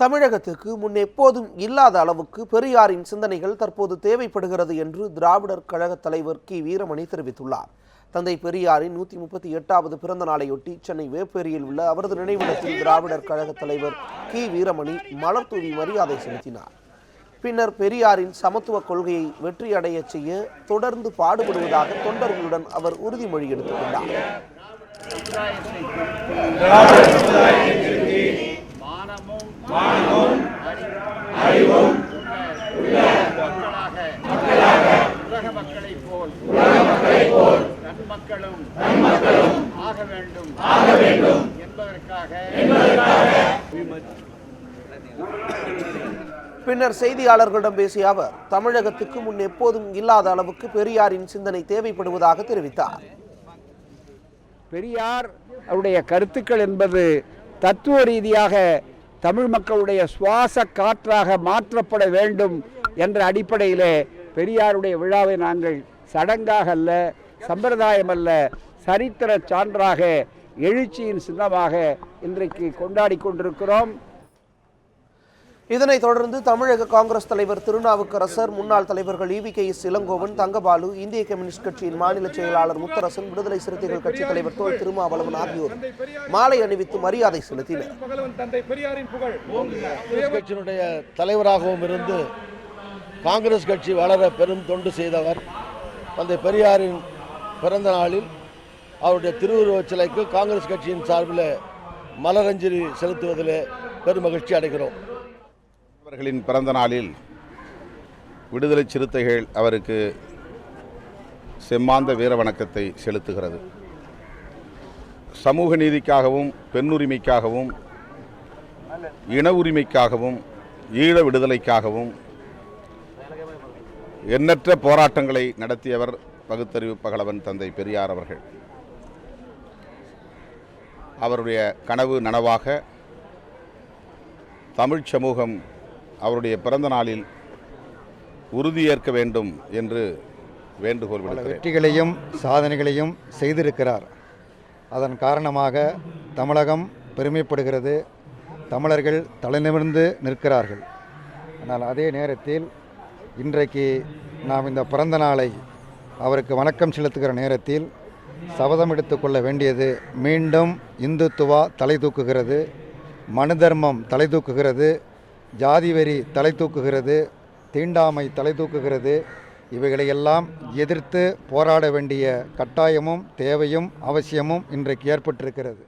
தமிழகத்துக்கு முன் எப்போதும் இல்லாத அளவுக்கு பெரியாரின் சிந்தனைகள் தற்போது தேவைப்படுகிறது என்று திராவிடர் கழக தலைவர் கி. வீரமணி தெரிவித்துள்ளார். தந்தை பெரியாரின் நூற்றி முப்பத்தி எட்டாவது பிறந்த நாளையொட்டி சென்னை வேப்பேரியில் உள்ள அவரது நினைவிடத்தில் திராவிடர் கழக தலைவர் கி. வீரமணி மலர் தூவி மரியாதை செலுத்தினார். பின்னர் பெரியாரின் சமத்துவ கொள்கையை வெற்றியடையச் செய்ய தொடர்ந்து பாடுபடுவதாக தொண்டர்களுடன் அவர் உறுதிமொழி எடுத்துக் நன்மக்களும் ஆக வேண்டும் ஆக வேண்டும் என்பதற்காக பின்னர் செய்தியாளர்களிடம் பேசிய அவர் தமிழகத்துக்கு முன் எப்போதும் இல்லாத அளவுக்கு பெரியாரின் சிந்தனை தேவைப்படுவதாக தெரிவித்தார். பெரியார் அவருடைய கருத்துக்கள் என்பது தத்துவ ரீதியாக தமிழ் மக்களுடைய சுவாச காற்றாக மாற்றப்பட வேண்டும் என்ற அடிப்படையிலே பெரியாருடைய விழாவை நாங்கள் சடங்காக அல்ல சம்பிரதாயம் அல்ல சரித்திர சான்றாக எழுச்சியின் சின்னமாக இன்றைக்கு கொண்டாடி கொண்டிருக்கிறோம். இதனைத் தொடர்ந்து தமிழக காங்கிரஸ் தலைவர் திருநாவுக்கரசர் முன்னாள் தலைவர்கள் EV K. S. Elangovan Thangabalu இந்திய கம்யூனிஸ்ட் கட்சியின் மாநில செயலாளர் முத்தரசன் விடுதலை சிறுத்தைகள் கட்சி தலைவர் தோல் திருமாவளவன் ஆகியோர் மாலை அணிவித்து மரியாதை செலுத்தினர். பகலவன் தந்தை பெரியாரின் புகழ் காங்கிரஸ் கட்சியினுடைய தலைவராகவும் இருந்து காங்கிரஸ் கட்சி வளர பெரும் தொண்டு செய்தவர் தந்தை பெரியாரின் பிறந்த நாளில் அவருடைய திருவுருவச் சிலைக்கு காங்கிரஸ் கட்சியின் சார்பில் மலரஞ்சலி செலுத்துவதில் பெருமகிழ்ச்சி அடைகிறோம். அவர்களின் பிறந்த நாளில் விடுதலை சிறுத்தைகள் அவருக்கு செம்மாந்த வீர வணக்கத்தை செலுத்துகிறது. சமூக நீதிக்காகவும் பெண்ணுரிமைக்காகவும் இன உரிமைக்காகவும் ஈழ விடுதலைக்காகவும் எண்ணற்ற போராட்டங்களை நடத்தியவர் பகுத்தறிவு பகலவன் தந்தை பெரியார் அவர்கள். அவருடைய கனவு நனவாக தமிழ்ச் சமூகம் அவருடைய பிறந்த நாளில் உறுதியேற்க வேண்டும் என்று வேண்டுகோள் வெற்றிகளையும் சாதனைகளையும் செய்திருக்கிறார். அதன் காரணமாக தமிழகம் பெருமைப்படுகிறது. தமிழர்கள் தலைநிமிர்ந்து நிற்கிறார்கள். ஆனால் அதே நேரத்தில் இன்றைக்கு நாம் இந்த பிறந்த நாளை அவருக்கு வணக்கம் செலுத்துகிற நேரத்தில் சபதம் எடுத்துக்கொள்ள வேண்டியது மீண்டும் இந்துத்துவா தலை தூக்குகிறது மனு தர்மம் தலை தூக்குகிறது ஜாதி வெறி தலை தூக்குகிறது தீண்டாமை தலை தூக்குகிறது. இவைகளையெல்லாம் எதிர்த்து போராட வேண்டிய கட்டாயமும் தேவையும் அவசியமும் இன்றைக்கு ஏற்பட்டிருக்கிறது.